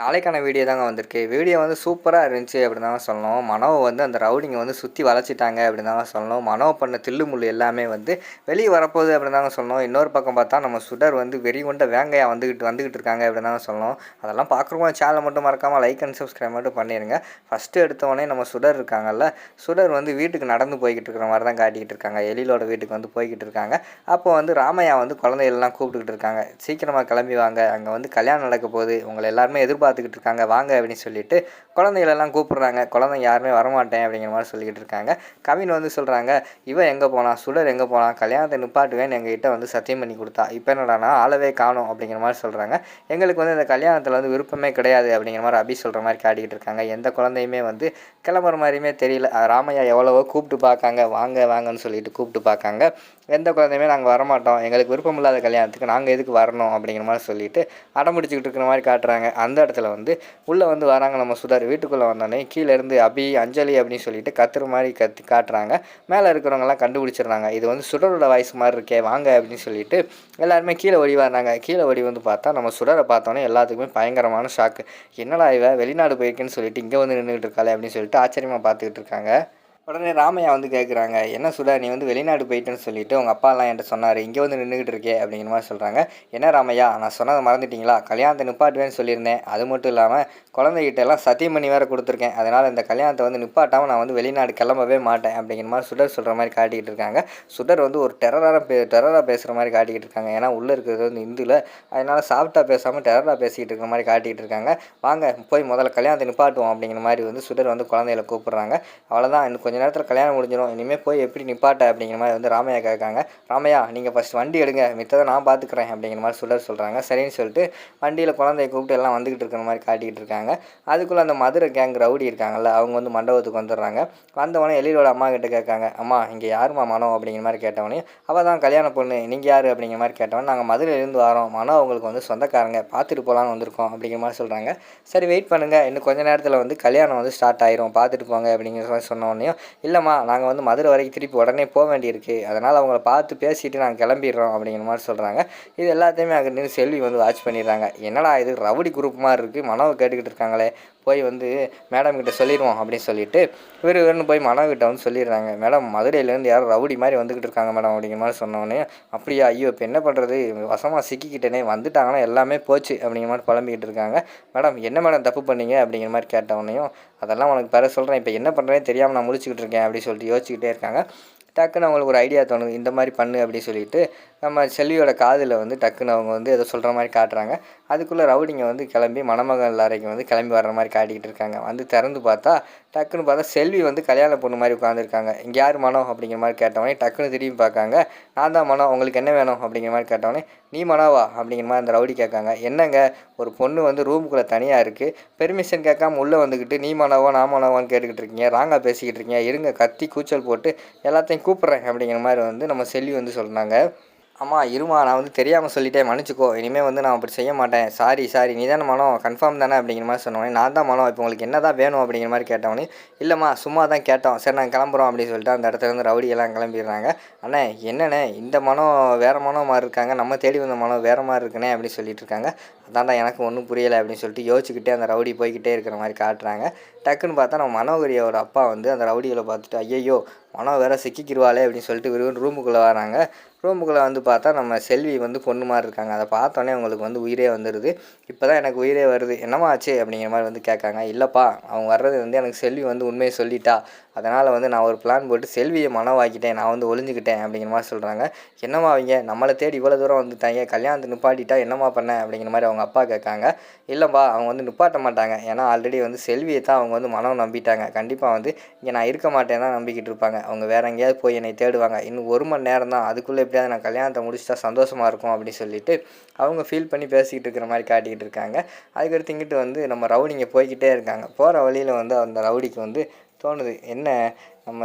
நாளைக்கான வீடியோ தாங்க வந்திருக்கு. வீடியோ வந்து சூப்பராக இருந்துச்சு அப்படின்னு தான் சொல்லணும். மனோவை வந்து அந்த ரவுடிங்கை வந்து சுற்றி வளைச்சிட்டாங்க அப்படின்னு தான் சொல்லணும். மனோ பண்ண தில்லு முள்ளு எல்லாமே வந்து வெளியே வரப்போகுது அப்படின்னு தாங்க சொல்லணும். இன்னொரு பக்கம் பார்த்தா நம்ம சுடர் வந்து வெறி கொண்ட வேங்கையாக வந்துக்கிட்டு வந்துக்கிட்டு இருக்காங்க அப்படின்னு தாங்க சொல்லணும். அதெல்லாம் பார்க்குறவங்க சேனலை மட்டும் மறக்காமல் லைக் அண்ட் சப்ஸ்கிரைப் மட்டும் பண்ணிடுங்க ஃபஸ்ட்டு எடுத்தவொடனே நம்ம சுடர் இருக்காங்கல்ல சுடர் வந்து வீட்டுக்கு நடந்து போய்கிட்டு இருக்கிற மாதிரி தான் காட்டிக்கிட்டு இருக்காங்க. எழிலோட வீட்டுக்கு வந்து போய்கிட்டு இருக்காங்க. அப்போ வந்து ராமையா வந்து குழந்தைகள்லாம் கூப்பிட்டுக்கிட்டு இருக்காங்க. சீக்கிரமாக கிளம்பி வாங்க. அங்கே வந்து கல்யாணம் நடக்க போகுது. உங்களை எல்லாருமே எதிர்பார்த்துக்கிட்டு இருக்காங்க வாங்க அப்படின்னு சொல்லிட்டு குழந்தைகளெல்லாம் கூப்பிட்றாங்க. குழந்தைங்க யாருமே வரமாட்டேன் அப்படிங்கிற மாதிரி சொல்லிக்கிட்டு இருக்காங்க கவின் வந்து சொல்கிறாங்க இவன் எங்கே போனான்? சுடர் எங்கே போனான்? கல்யாணத்தை நிப்பாட்டுவேன்னு எங்ககிட்ட வந்து சத்தியம் பண்ணி கொடுத்தா. இப்போ என்னடானா ஆளவே காணும் அப்படிங்கிற மாதிரி சொல்கிறாங்க எங்களுக்கு வந்து இந்த கல்யாணத்தில் வந்து விருப்பமே கிடையாது அப்படிங்கிற மாதிரி அபி சொல்கிற மாதிரி காட்டிக்கிட்டு இருக்காங்க எந்த குழந்தையுமே வந்து கிளம்புற மாதிரியுமே தெரியல. ராமையா எவ்வளவோ கூப்பிட்டு பார்க்காங்க. வாங்க வாங்கன்னு சொல்லிட்டு கூப்பிட்டு பார்க்காங்க. எந்த குழந்தையுமே நாங்கள் வரமாட்டோம். எங்களுக்கு விருப்பம் இல்லாத கல்யாணத்துக்கு நாங்கள் எதுக்கு வரணும் அப்படிங்கிற மாதிரி சொல்லிட்டு அடம்பிடிச்சிக்கிட்டு இருக்கிற மாதிரி காட்டுறாங்க. அந்த இடத்துல வந்து உள்ளே வந்து வராங்க நம்ம சுடர் வீட்டுக்குள்ளே வந்தோடனே கீழேருந்து அபி அஞ்சலி அப்படின்னு சொல்லிட்டு கத்துற மாதிரி கத்து காட்டுறாங்க. மேலே இருக்கிறவங்கலாம் கண்டுபிடிச்சிடுறாங்க. இது வந்து சுடரோட வாய்ஸ் மாதிரி இருக்கே வாங்க அப்படின்னு சொல்லிட்டு எல்லாருமே கீழே ஓடி வராங்க கீழே ஓடி வந்து பார்த்தா நம்ம சுடரை பார்த்தோன்னே எல்லாத்துக்குமே பயங்கரமான ஷாக்கு என்னடா இவ? வெளிநாடு போயிருக்குன்னு சொல்லிட்டு இங்கே வந்து நின்றுட்டு இருக்காளே அப்படின்னு சொல்லிட்டு ஆச்சரியமாக பார்த்துக்கிட்டு இருக்காங்க. உடனே ராமையா வந்து கேட்குறாங்க என்ன சுடா நீ வந்து வெளிநாடு போயிட்டேன்னு சொல்லிட்டு உங்கள் அப்பாலாம் என்கிட்ட சொன்னார் இங்கே வந்து நின்றுக்கிட்டு இருக்கே அப்படிங்கிற மாதிரி சொல்கிறாங்க என்ன ராமையா நான் சொன்னதை மறந்துட்டீங்களா? கல்யாணத்தை நிப்பாட்டுவேன்னு சொல்லியிருந்தேன். அது மட்டும் இல்லாமல் குழந்தைகிட்ட எல்லாம் சத்தியம் பண்ணி வேறு கொடுத்துருக்கேன். அதனால் இந்த கல்யாணத்தை வந்து நிப்பாட்டாமல் நான் வந்து வெளிநாடு கிளம்பவே மாட்டேன் அப்படிங்கிற மாதிரி சுடர் சொல்கிற மாதிரி காட்டிக்கிட்டு இருக்காங்க. சுடர் வந்து ஒரு டெரராக பே டெரராக பேசுகிற மாதிரி காட்டிக்கிட்டு இருக்காங்க. ஏன்னா உள்ளே இருக்கிறது வந்து இந்துல. அதனால் சாஃப்டாக பேசாமல் டெரராக பேசிக்கிட்டு இருக்கிற மாதிரி காட்டிக்கிட்டு இருக்காங்க. வாங்க போய் முதல்ல கல்யாணத்தை நிப்பாட்டுவோம் அப்படிங்கிற மாதிரி வந்து சுடர் வந்து குழந்தைகளை கூப்பிட்றாங்க. அவ்வளோதான் இன்னும் கொஞ்சம் கொஞ்சம் நேரத்தில் கல்யாணம் முடிஞ்சிடும் இனிமேல் போய் எப்படி நிப்பாட்ட அப்படிங்கிற மாதிரி வந்து ராமையா கேட்காங்க. ராமையா நீங்கள் ஃபஸ்ட் வண்டி எடுங்க. மித்ததை நான் பார்த்துக்குறேன் அப்படிங்கிற மாதிரி சொல்ல சொல்கிறாங்க சரின்னு சொல்லிட்டு வண்டியில் குழந்தைய கூப்பிட்டு எல்லாம் வந்துக்கிட்டு இருக்கிற மாதிரி காட்டிக்கிட்டு இருக்காங்க. அதுக்குள்ளே அந்த மதுரை கேங் ரவுடி இருக்காங்கல்ல அவங்க வந்து மண்டபத்துக்கு வந்துடுறாங்க. வந்தவொடனே எழிலோட அம்மா கிட்ட கேட்காங்க அம்மா இங்கே யாரும்மா மனோ? அப்படிங்கிற மாதிரி கேட்டவொடனே அவள் தான் கல்யாண பொண்ணு நீங்கள் யார்? அப்படிங்கிற மாதிரி கேட்டவொடனே நாங்கள் மதுரையிலேருந்து வரோம். மனோ அவங்களுக்கு வந்து சொந்தக்காரங்க பார்த்துட்டு போகலான்னு வந்திருக்கோம். அப்படிங்கிற மாதிரி சொல்கிறாங்க சரி வெயிட் பண்ணுங்கள் இன்னும் கொஞ்ச நேரத்தில் வந்து கல்யாணம் வந்து ஸ்டார்ட் ஆயிரும். பார்த்துட்டு போங்க அப்படிங்கிற மாதிரி சொன்ன இல்லைம்மா நாங்கள் வந்து மதுரை வரைக்கும் திருப்பி உடனே போக வேண்டியிருக்கு. அதனால் அவங்கள பார்த்து பேசிட்டு நாங்கள் கிளம்பிடுறோம் அப்படிங்கிற மாதிரி சொல்கிறாங்க இது எல்லாத்தையுமே அங்கே நின்று செல்வி வந்து வாட்ச் பண்ணிடுறாங்க. என்னடா இது ரவுடி குரூப் மாதிரி இருக்குது மனவை கேட்டுக்கிட்டு இருக்காங்களே. போய் வந்து மேடம் கிட்ட சொல்லிடுவோம் அப்படின்னு சொல்லிட்டு இவர் இவருன்னு போய் மனோ வந்து சொல்லிடுறாங்க. மேடம் மதுரையிலேருந்து யாரும் ரவுடி மாதிரி வந்துக்கிட்டு இருக்காங்க மேடம் அப்படிங்கிற மாதிரி சொன்னோடனே அப்படியா ஐயோ இப்போ என்ன பண்ணுறது வசமாக சிக்கிக்கிட்டேனே வந்துட்டாங்கன்னா எல்லாமே போச்சு அப்படிங்கிற மாதிரி புலம்பிக்கிட்டு இருக்காங்க. மேடம் என்ன மேடம் தப்பு பண்ணீங்க? அப்படிங்கிற மாதிரி கேட்டவனையும் அதெல்லாம் உனக்கு பெற சொல்கிறேன் இப்போ என்ன பண்ணுறேன்னு தெரியாமல் நான் முடிச்சுக்கிட்டு இருக்கேன் அப்படின்னு சொல்லிட்டு யோசிச்சுக்கிட்டே இருக்காங்க. டக்குன்னு அவங்களுக்கு ஒரு ஐடியா தோணுது இந்த மாதிரி பண்ணு அப்படின்னு சொல்லிட்டு நம்ம செல்வியோட காதில் வந்து டக்குன்னு அவங்க வந்து ஏதோ சொல்கிற மாதிரி காட்டுறாங்க. அதுக்குள்ளே ரவுடிங்க வந்து கிளம்பி மணமகள் எல்லாரைக்கும் வந்து கிளம்பி வர்ற மாதிரி காட்டிக்கிட்டு இருக்காங்க. வந்து திறந்து பார்த்தா டக்குன்னு பார்த்தா செல்வி வந்து கல்யாண பொண்ணு மாதிரி உட்காந்துருக்காங்க இங்கே யார் மனம் அப்படிங்கிற மாதிரி கேட்டவொடனே டக்குன்னு திரும்பி பார்க்காங்க. நான் தான் மனம் உங்களுக்கு என்ன வேணும்? அப்படிங்கிற மாதிரி கேட்டவொடனே நீ மனவா? அப்படிங்கிற மாதிரி அந்த ரவுடி கேட்காங்க. என்னங்க? ஒரு பொண்ணு வந்து ரூமுக்குள்ளே தனியாக இருக்குது பெர்மிஷன் கேட்காம உள்ளே வந்துக்கிட்டு நீ மனவோ நான் மனவான்னு கேட்டுக்கிட்டு இருக்கீங்க. ராங்காக பேசிக்கிட்டு இருக்கீங்க. இருங்க கத்தி கூச்சல் போட்டு எல்லாத்தையும் கூப்பிட்றேன் அப்படிங்கிற மாதிரி வந்து நம்ம செல்வி வந்து சொன்னாங்க. அம்மா இருமா நான் வந்து தெரியாமல் சொல்லிட்டேன். மன்னிச்சிக்கோ. இனிமேல் வந்து நான் அப்படி செய்ய மாட்டேன். சாரி சாரி நீ தானே மனம் கன்ஃபார்ம் தானே அப்படிங்கிற மாதிரி சொன்னோடனே நான் தான் மனம் இப்போ உங்களுக்கு என்ன தான் வேணும் அப்படிங்கிற மாதிரி கேட்டவொன்னே இல்லைம்மா சும்மா தான் கேட்டோம். சரி நாங்கள் கிளம்புறோம் அப்படின்னு சொல்லிட்டு அந்த இடத்துல இருந்து எல்லாம் கிளம்பிடுறாங்க. அண்ணே என்னண்ணே இந்த மனம் வேறு மனம் மாதிரி இருக்காங்க. நம்ம தேடி வந்த மனம் வேறு மாதிரி இருக்குண்ணே அப்படின்னு சொல்லிட்டு இருக்காங்க. அதான்டா எனக்கு ஒன்றும் புரியலை அப்படின்னு சொல்லிட்டு யோசிச்சுக்கிட்டே அந்த ரவுடி போய்கிட்டே இருக்கிற மாதிரி காட்டுறாங்க. டக்குன்னு பார்த்தா நம்ம மனோகரியோட அப்பா வந்து அந்த ரவுடிகளை பார்த்துட்டு ஐயையோ மனம் வேற சிக்கிக்கிடுவாளே அப்படின்னு சொல்லிட்டு விரும்பி ரூமுக்குள்ளே வராங்க. ரூமுக்குள்ளே வந்து பார்த்தா நம்ம செல்வி வந்து பொண்ணு மாதிரி இருக்காங்க. அதை பார்த்தோன்னே அவங்களுக்கு வந்து உயிரே வந்துடுது இப்போ தான் எனக்கு உயிரே வருது. என்னம்மா ஆச்சு? அப்படிங்கிற மாதிரி வந்து கேட்காங்க இல்லைப்பா அவங்க வர்றது வந்து எனக்கு செல்வி வந்து உண்மையை சொல்லிட்டா. அதனால் வந்து நான் ஒரு பிளான் போட்டு செல்வியை மனவாக்கிட்டேன். நான் வந்து ஒளிஞ்சுக்கிட்டேன் அப்படிங்கிற மாதிரி சொல்கிறாங்க என்னம்மா அவங்க? நம்மளை தேடி இவ்வளோ தூரம் வந்துட்டாங்க. கல்யாணத்தை நிப்பாட்டிட்டா என்னம்மா பண்ண? அப்படிங்கிற மாதிரி அவங்க அப்பா கேட்காங்க. இல்லைப்பா அவங்க வந்து நிப்பாட்ட மாட்டாங்க. ஏன்னா ஆல்ரெடி வந்து செல்வியை தான் அவங்க வந்து மனம் நம்பிட்டாங்க. கண்டிப்பாக வந்து இங்கே நான் இருக்க மாட்டேன் தான் நம்பிக்கிட்டு இருப்பாங்க. அவங்க வேறு எங்கேயாவது போய் என்னை தேடுவாங்க. இன்னும் ஒரு மணி நேரம் தான். அதுக்குள்ளே எப்படியாவது நான் கல்யாணத்தை முடிச்சுட்டா சந்தோஷமாக இருக்கும் அப்படின்னு சொல்லிட்டு அவங்க ஃபீல் பண்ணி பேசிக்கிட்டு இருக்கிற மாதிரி காட்டிக்கிட்டு இருக்காங்க. அதுக்கடுத்து இங்கிட்டு வந்து நம்ம ரவுடிங்க போய்கிட்டே இருக்காங்க. போகிற வழியில் வந்து அந்த ரவுடிக்கு வந்து தோணுது என்ன? நம்ம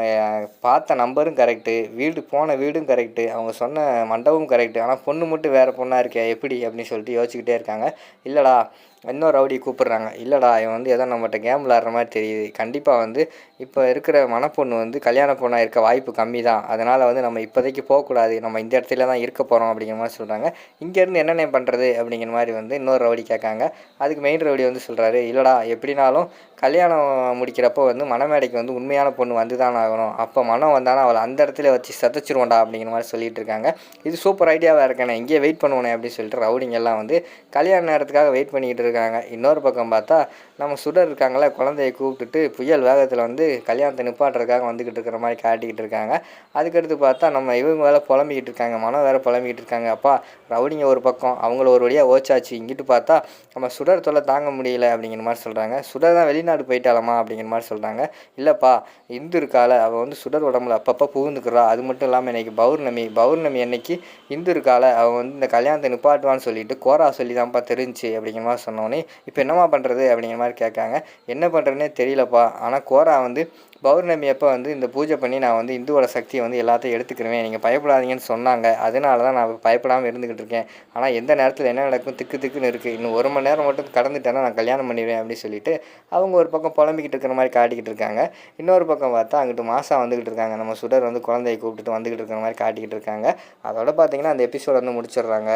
பார்த்த நம்பரும் கரெக்டு வீடு போன வீடும் கரெக்டு அவங்க சொன்ன மண்டபமும் கரெக்டு ஆனால் பொண்ணு மட்டும் வேறு பொண்ணாக இருக்கே எப்படி அப்படின்னு சொல்லிட்டு யோசிச்சுக்கிட்டே இருக்காங்க. இல்லைடா இன்னொரு ரவுடி கூப்பிட்றாங்க. இல்லைடா இவன் வந்து ஏதோ நம்மகிட்ட கேம் விளாட்ற மாதிரி தெரியுது. கண்டிப்பாக வந்து இப்போ இருக்கிற மணப்பொண்ணு வந்து கல்யாண பொண்ணாக இருக்க வாய்ப்பு கம்மி தான் அதனால் வந்து நம்ம இப்போதைக்கு போகக்கூடாது. நம்ம இந்த இடத்துல தான் இருக்க போகிறோம் அப்படிங்கிற மாதிரி சொல்கிறாங்க இங்கேருந்து என்னென்ன பண்ணுறது அப்படிங்கிற மாதிரி வந்து இன்னொரு ரவுடி கேட்காங்க. அதுக்கு மெயின் ரவுடி வந்து சொல்கிறாரு இல்லைடா எப்படினாலும் கல்யாணம் முடிக்கிறப்போ வந்து மணமேடைக்கு வந்து உண்மையான பொண்ணு வந்து தான் ஆகணும் அப்போ மனம் வந்தாலும் அவளை அந்த இடத்துல வச்சு சதைச்சிருவோண்டா அப்படிங்கிற மாதிரி சொல்லிட்டு இருக்காங்க இது சூப்பர் ஐடியாவாக இருக்கேன் இங்கேயே வெயிட் பண்ணுவோனே அப்படின்னு சொல்லிட்டு ரவுடிங்கெல்லாம் வந்து கல்யாண நேரத்துக்காக வெயிட் பண்ணிக்கிட்டு இருக்காங்க. இன்னொரு பக்கம் பார்த்தா நம்ம சுடர் இருக்காங்களே குழந்தைய கூப்பிட்டுட்டு புயல் வேகத்தில் வந்து கல்யாணத்தை நிப்பாட்டுறதுக்காக வந்துக்கிட்டு இருக்கிற மாதிரி காட்டிக்கிட்டு இருக்காங்க. அதுக்கடுத்து பார்த்தா நம்ம இவங்க வேலை புலம்பிக்கிட்டு இருக்காங்க மனம் வேறு புலம்பிக்கிட்டு இருக்காங்க. அப்பா ரவுடிங்க ஒரு பக்கம் அவங்கள ஒரு வழியாக ஓச்சாச்சு. இங்கிட்டு பார்த்தா நம்ம சுடர் தொல்லை தாங்க முடியல அப்படிங்கிற மாதிரி சொல்கிறாங்க சுடர் தான் வெளிநாடு போயிட்டாலமா அப்படிங்கிற மாதிரி சொல்கிறாங்க இல்லைப்பா இந்து இருக்கா? இருக்காள் அவள் வந்து சுடர் உடம்புல அப்பப்போ புகுந்துக்கிறா. அது மட்டும் இல்லாமல் இன்னைக்கு பௌர்ணமி பௌர்ணமி அன்னைக்கு இந்து இருக்காள் அவள் வந்து இந்த கல்யாணத்தை நிப்பாட்டுவான்னு சொல்லிட்டு கோரா சொல்லி தான்ப்பா தெரிஞ்சு அப்படிங்கிற மாதிரி சொன்னோன்னே இப்போ என்னம்மா பண்ணுறது அப்படிங்கிற மாதிரி கேட்காங்க. என்ன பண்ணுறதுனே தெரியலப்பா. ஆனால் கோரா வந்து பௌர்ணமி அப்போ வந்து இந்த பூஜை பண்ணி நான் வந்து இந்துவோட சக்தியை வந்து எல்லாத்தையும் எடுத்துக்கிருவேன். நீங்கள் பயப்படாதீங்கன்னு சொன்னாங்க. அதனால தான் நான் பயப்படாமல் இருந்துக்கிட்டு இருக்கேன். ஆனால் எந்த நேரத்தில் என்ன நடக்கும்? திக்கு திக்குன்னு இருக்குது இன்னும் ஒரு மணி நேரம் மட்டும் கடந்துட்டேன்னா நான் கல்யாணம் பண்ணிடுவேன் அப்படின்னு சொல்லிட்டு அவங்க ஒரு பக்கம் புலம்பிக்கிட்டு இருக்கிற மாதிரி காட்டிக்கிட்டு இருக்காங்க. இன்னொரு பக்கம் பார்த்தா அங்கிட்டு மாசா வந்துக்கிட்டு இருக்காங்க. நம்ம சுடர் வந்து குழந்தையை கூப்பிட்டுட்டு வந்துக்கிட்டு இருக்கிற மாதிரி காட்டிக்கிட்டு இருக்காங்க. அதோட பார்த்தீங்கன்னா அந்த எபிசோட் வந்து முடிச்சிடுறாங்க.